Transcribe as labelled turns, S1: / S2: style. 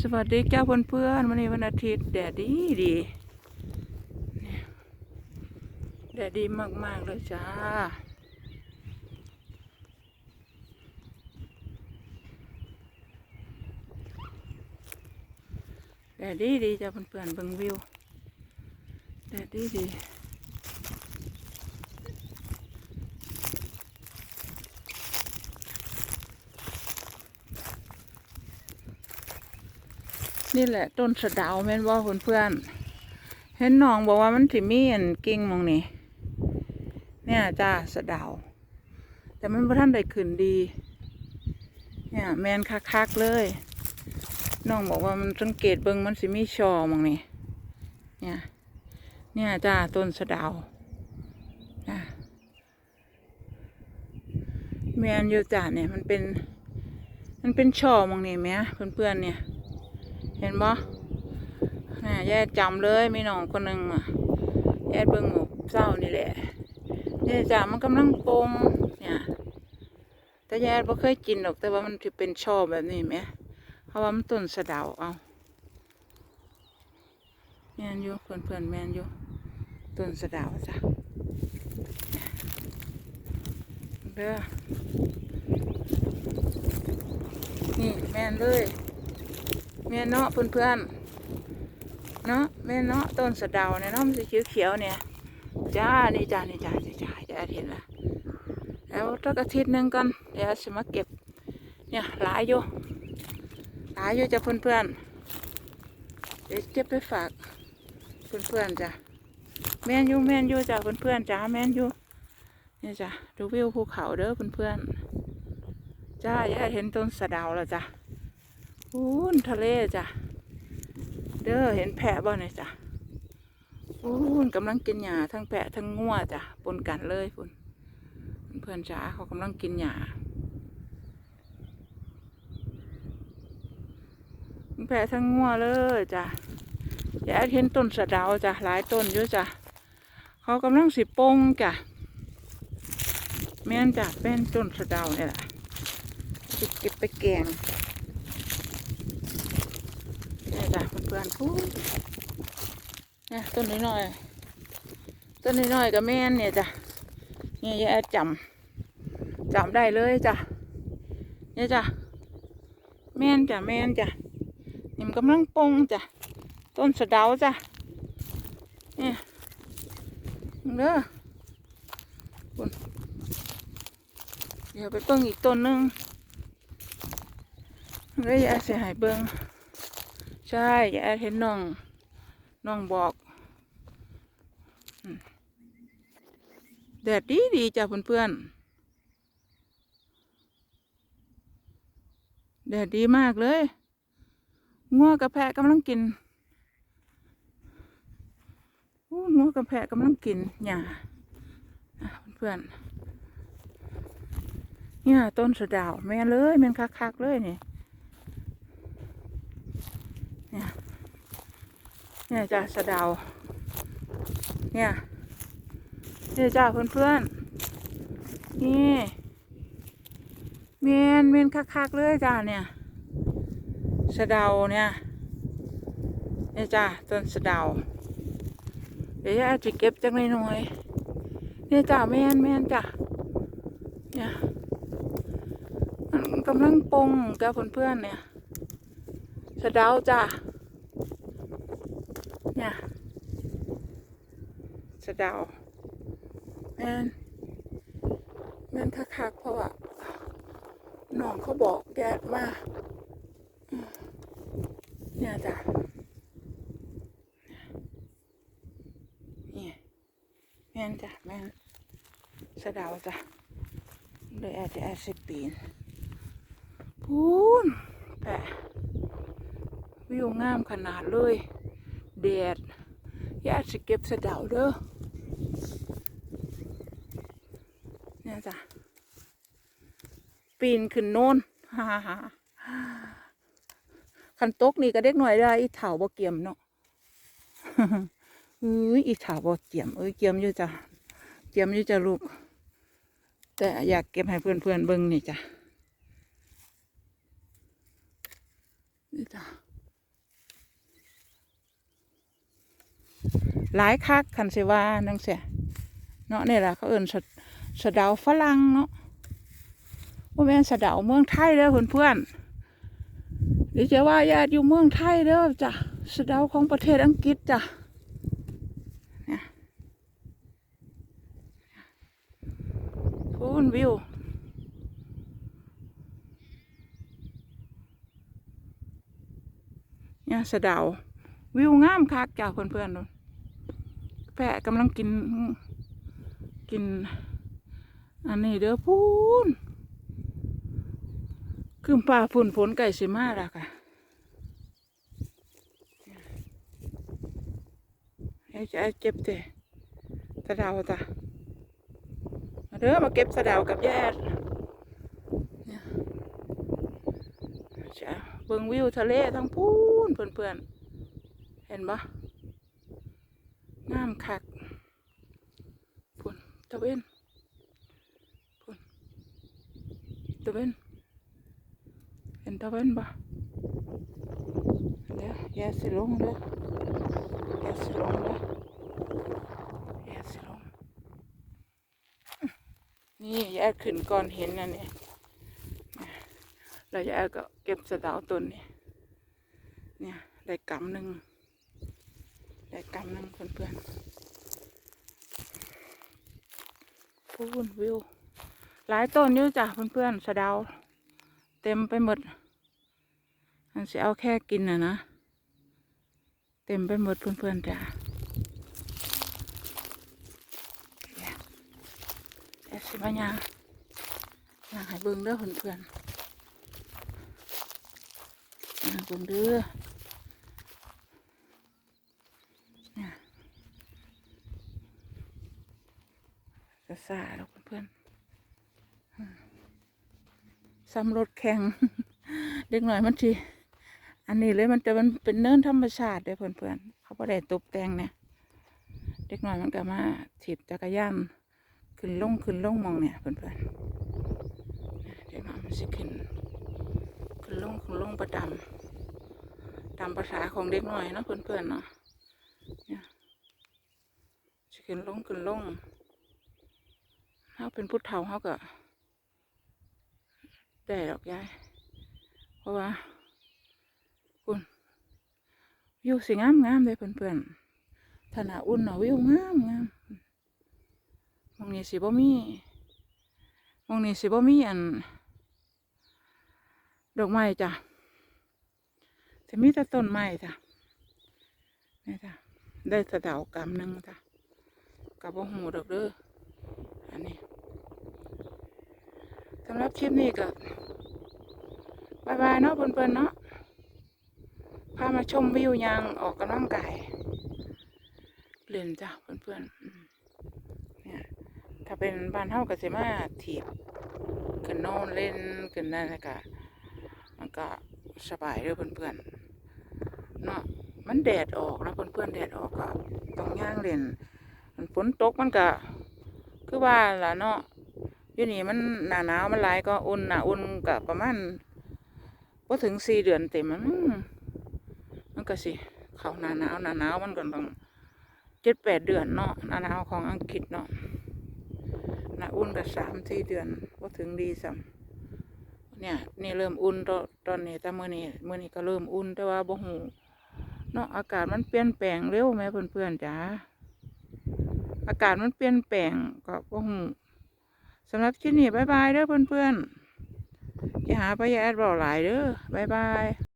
S1: สวัสดีเจ้าเพื่อนๆวันนี้วันอาทิตย์แดดดีดีแดดดีมาก ๆ เลยจ้า แดดดีดีจ้าเพื่อนๆเบิ่งวิว แดดดีดี นี่แหละต้นสะดาวแม่นว่าเพื่อนๆเห็นน้องบอกว่ามันสิมีอันกิ่งมองนี่เนี่ยจ้าสะดาว แต่มันพระท่านได้ขึ้นดี เนี่ยแมนคักๆเลยน้องบอกว่ามันสังเกตเบิ่งมันสิมีชอมองนี่เนี่ยเนี่ยจ้าต้นสะดาวนะแมนอยู่จ้าเนี่ยมันเป็น มันเป็นช่อมองนี่ไหมเพื่อนๆเนี่ย เห็นบ่น่ะแย่จำเลยมีน้องคนหนึ่งอะแย่เบิ่งหมูเศร้านี่แหละเนี่ยจ้ามันกำลังปงเนี่ยแต่แย่บ่เคยกินหรอกแต่ว่ามันจะเป็นช่อแบบนี้ไหมเพราะว่ามันต้นสะเดาเอาแมนอยู่เพื่อนเพื่อนๆแมนอยู่ต้นสะเดาจ้ะเด้อนี่แมนเลย แมนเนาะเพื่อนเพื่อนๆเนาะแมนเนาะต้นสะเดาเนี่ยเนาะมันสีเขียวๆเนี่ยจ้านี่จ้านี่จ้านี่จ้าจะเห็นละแล้วตักอาทิตย์หนึ่งกันเดี๋ยวจะมาเก็บ เนี่ยหลายอยู่หลายอยู่จ้ะเพื่อนๆเดี๋ยวเก็บไปฝากเพื่อนๆจ้ะแม่นอยู่แม่นอยู่จ้ะเพื่อนๆจ้าแม่นอยูเนี่ยจ้ะดูวิวภูเขาเด้อเพื่อนๆจ้าอย่าเห็นต้นสะเดาวแล้วจ้ะ อู้นทะเลจ้ะ เด้อเห็นแพะบ่เนี่ยจ้ะอู้นกำลังกินหญ้าทั้งแพะทั้งงัวจ้ะปนกันเลยพุ่นเพื่อนจ้าเขากำลังกินหญ้าแผลทั้งงัวเลยจ้ะยายเห็นต้นสะดาวจ้ะหลายต้นอยู่จ้ะเขากำลังสิปงจ้ะแม่นจ้ะเป็นต้นสะดาวนี่แหละสิเก็บไปแกงนี่จ้ะเพื่อนพูดเนี่ยต้นน้อยๆต้นน้อยๆกับแม่นเนี่ยจ้ะเนี่ยยายจำจำได้เลยจ้ะเนี่ยจ้ะแม่นจ้ะแม่นจ้ะนี่มันกำลังปงจ้ะต้นสะเดาจ้ะเนี่ยเด้อคุณเดี๋ยวไปเบิ่งอีกต้นนึงแล้วยายเสียหายเบิ่ง ใช่ยายเห็นน้องน้องบอกแดดดีดีจ้ะเพื่อนๆแดดดีมากเลยงัวกับแพะกำลังกินอู้งัวกับแพะกำลังกินหญ้าอะเพื่อนๆเนี่ยต้นสะดาวแม่เลยแม่นคักๆเลยนี่ เนี่ยเนี่ยจ้าสะเดาวเนี่ยเนี่ยจ้าเพื่อนๆนี่แม่นแม่นคักๆเลยจ้าเนี่ยสะเดาเนี่ยเนี่ยจ้าต้นสะเดา เดี๋ยวอาจะเก็บจังเลยหน่อยเนี่ยจ้าแมนแมนจ้าเนี่ยมันกำลังปงกับเพื่อนๆเนี่ย สะเดาจ้าเนี่ยสะเดาแม่นแม่นคักๆเพราะว่าน้องเขาบอกแกมาเนี่ยจ้ะเนี่ยแม่นจ้ะแม่นสะเดาวจ้ะเลยอาจจะอาจสิปีนพูนแปะ วิวงามขนาดเลยแดดอยากสิเก็บสะเดาเด้อเนี่ยจ้ะปีนขึ้นโน่นฮ่าฮ่าคันตกนี่ก็เด็กหน่อยได้อีเถาบ่เกียมเนาะเอ้ยอีเถาบ่เกียมเอ้ยเกียมอยู่จ้ะเกียมอยู่จ้ะลูก แต่อยากเก็บให้เพื่อนเพื่อนเบิ่งนี่จ้ะนี่จ้ะ หลายคักคันสิว่านังเสียเนาะนี่แหละเขาเอิ้นสะสะเดาฝรั่งเนาะว่าแม่นสะเดาเมืองไทยเด้อเพื่อนๆหรือจะว่าญาติอยู่เมืองไทยเด้อจ้ะสะเดาของประเทศอังกฤษจ้ะเนี่ยพูนวิวเนี่ยสะเดาวิวงามคักจ้าเพื่อนๆนู่น แพะกำลังกิน กิน อันนี้เด้อพูนคือป่าฝุ่นฝนไก่สิมาล้วค่ะไอ้จะเจ็บเตะสะดาวจ้ะมาเด้อมาเก็บสะดากับแย่เนี่ยจะเบิ่งวิวทะเลทั้งพูนเพื่อนๆเห็นปะามคักพุ่นตะเวนพุ่นตะเวนเห็นตะเวนปะเดี๋ยวแย่สิลงเด้อแย่สิลงเด้อแย่สิลงนี่แย่ขึ้นก่อนเห็นอันนี้แล้วแย่ก็เก็บสะดาวต้นนี้เนี่ยได้กำหนึ่ง ได้กำหนึ่งเพื่อนๆพูนวิว หลายต้นอยู่จ้ะเพื่อนๆสะดาเต็มไปหมด อันสิเอาแค่กินนะนะ เต็มไปหมดเพื่อนๆจ้ะเนี่ยเดี๋ยวสิบายางยางให้เบิ่งเด้อเพื่อนๆยางเบิ่งเด้อ กระซ่าแล้วเพื่อนซ้ำรถแข่งเด็กหน่อยมันทีอันนี้เลยมันจะมันเป็นเนินธรรมชาติเด้อเพื่อนๆเขาไ่ได้ตกแต่งเนี่ยเด็กหน่อยมันก็มาถีบจักรยานขึ้นลงขึ้นลงมองเนี่ยเพื่อนๆเด็กหน่อยมันสิขึ้นขึ้นลงขึ้นลงประดำตามภาษาของเด็กหน่อยเนาะเพื่อนๆเนาะเนี่ยสิขึ้นลงขึ้นลง เขาเป็นพุทธเฒ่าเขาก็ได้ดอกยายเพราะว่า คุณวิวสิงามงามเลยเพื่อนๆถนาอุ่นเนาะวิวงามงามมองนี้สิบ่มีมองนี้สิบ่มีอัน ดอกไม้จ้ะจะมีแต่ต้นไม้จ้ะนี่จ้ะได้สะเดากำหนึ่งจ้ะกับบ่หูดอกเด้อ อันนี้สำหรับคลิปนี้ก็บายบายเนาะเพื่อนๆเนาะพามาชมวิวยางออกกำลังกายเล่นจ้ะเพื่อนๆเนี่ยถ้าเป็นบ้านเฮาก็สิมาถีบขึ้นน่นเล่นขึ้นนั่นแล้วก็มันก็สบายเด้อเพื่อนๆเนาะมันแดดออกนะเพื่อนๆแดดออกก็ต้องย่างเล่นมันฝนตกมันก็คือว่าล่ะเนาะ อยู่นี่มันหนาหนาวมันหลายก็อุ่นหนาอุ่นกับประมาณพอถึงสี่เดือนเต็มมันมันก็สิเขาหนาหนาวหนาหนาวมันก็ต้องเจ็ดแปดเดือนเนาะหนาหนาวของอังกฤษเนาะหนาอุ่นกับสามสี่เดือนพอถึงดีซ้ำเนี่ยนี่เริ่มอุ่นตอนตอนนี้แต่เมื่อนี้เมื่อนี้ก็เริ่มอุ่นแต่ว่าบ่หูเนาะอากาศมันเปลี่ยนแปลงเร็วไหมเพื่อนๆจ้าอากาศมันเปลี่ยนแปลงก็บ่ฮู้ สำหรับคลิปนี้บายบายเด้อเพื่อนๆอย่าหาไปย่แอดบอกหลายเด้อบายบาย